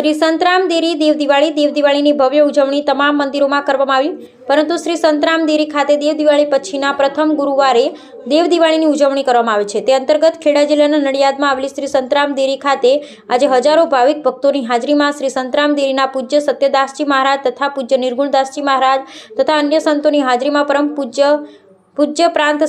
શ્રી સંતરામ દેરી દેવ દિવાળી, દેવ દિવાળીની ભવ્ય ઉજવણી તમામ મંદિરોમાં કરવામાં આવી. પરંતુ શ્રી સંતરામ દેરી ખાતે દેવ દિવાળી પછીના પ્રથમ ગુરુવારે દેવ દિવાળીની ઉજવણી કરવામાં આવે છે. તે અંતર્ગત ખેડા જિલ્લાના નડિયાદમાં આવેલી શ્રી સંતરામ દેરી ખાતે આજે હજારો ભાવિક ભક્તોની હાજરીમાં શ્રી સંતરામ દેરીના પૂજ્ય સત્યદાસજી મહારાજ તથા પૂજ્ય નિર્ગુણદાસજી મહારાજ તથા અન્ય સંતોની હાજરીમાં પરમ પૂજ્ય પૂજ્ય પ્રાંત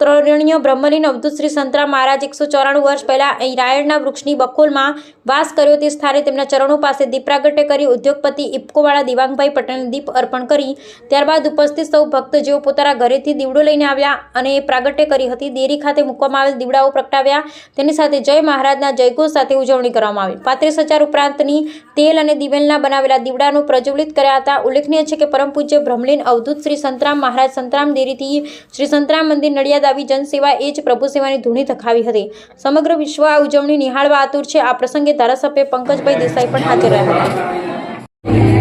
ત્રણ્ય બ્રહ્મલીન અવધૂત શ્રી સંતરામ મહારાજ એકસો ચોરાણું વર્ષ પહેલા અહીં રાયણના વૃક્ષની બખોલમાં વાસ કર્યો તે સ્થાને તેમના ચરણો પાસે દીપ પ્રાગટ્ય કરી ઉદ્યોગપતિ ઇફકોવાળા દિવાંગભાઈ પટેલને દીપ અર્પણ કરી. ત્યારબાદ ઉપસ્થિત સૌ ભક્ત જેઓ પોતાના ઘરેથી દીવડો લઈને આવ્યા અને પ્રાગટ્ય કરી હતી. દેરી ખાતે મૂકવામાં આવેલ દીવડાઓ પ્રગટાવ્યા. તેની સાથે જય મહારાજના જયઘોષ સાથે ઉજવણી કરવામાં આવી. પાંત્રીસ હજાર ઉપરાંતની તેલ અને દિવેલના બનાવેલા દીવડાનું પ્રજ્વલિત કર્યા હતા. ઉલ્લેખનીય છે કે પરમ પૂજ્ય બ્રહ્મલીન અવધૂત શ્રી સંતરામ મહારાજ સંતરામ દેરીથી શ્રી સંતરામ મંદિર નડિયાદ આવી જનસેવા એ જ પ્રભુ સેવાની ધૂણી ધખાવી હતી. સમગ્ર વિશ્વ આ ઉજવણી નિહાળવા આતુર છે. આ પ્રસંગે ધારાસભ્ય પંકજભાઈ દેસાઈ પણ હાજર રહ્યા હતા.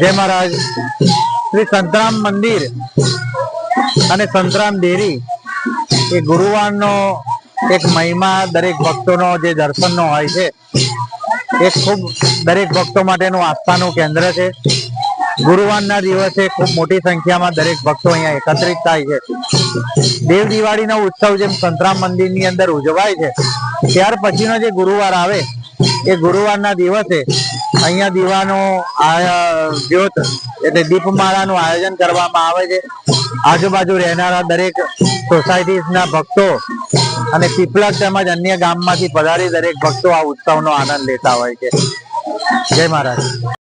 જય મહારાજ. શ્રી સંતરામ મંદિર અને સંતરામ ડેરી એ ગુરુવારનો એક મહિમા દરેક ભક્તોનો, જે દર્શનનો હોય છે, એ ખૂબ દરેક ભક્તો માટેનું આસ્થાનું કેન્દ્ર છે. ગુરુવારના દિવસે ખૂબ મોટી સંખ્યામાં દરેક ભક્તો અહીંયા એકત્રિત થાય છે. દેવ દિવાળીનો ઉત્સવ જેમ સંતરામ મંદિરની અંદર ઉજવાય છે, ત્યાર પછીનો જે ગુરુવાર આવે એ ગુરુવારના દિવસે અહીંયા દીવાનો જ્યોત એટલે દીપમાળાનું આયોજન કરવામાં આવે છે. આજુબાજુ રહેનારા દરેક સોસાયટીના ભક્તો અને પીપલક તેમજ અન્ય ગામમાંથી પધારી દરેક ભક્તો આ ઉત્સવનો આનંદ લેતા હોય છે. જય મહારાજ.